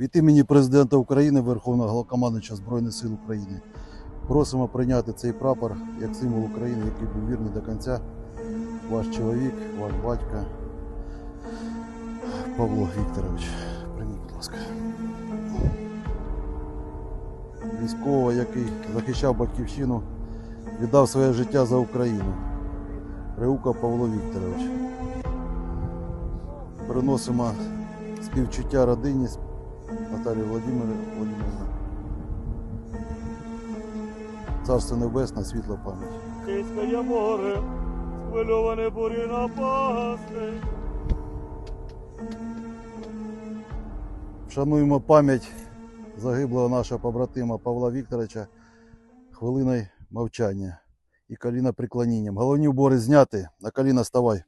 від імені президента України, Верховного Головнокомандуюча Збройних сил України просимо прийняти цей прапор як символ України, який був вірний до кінця. Ваш чоловік, ваш батько Павло Вікторович. Прийміть, будь ласка. Військового, який захищав батьківщину, віддав своє життя за Україну. Реука Павло Вікторович. Приносимо співчуття родині Наталії Володимирівни. Володимирівни. Царство Небесне, світла пам'ять. Київське море, схвильоване бурі напасти. Вшануємо пам'ять загиблого нашого побратима Павла Вікторовича хвилиною мовчання і коліна преклонінням. Головні убори зняти, на коліна ставай.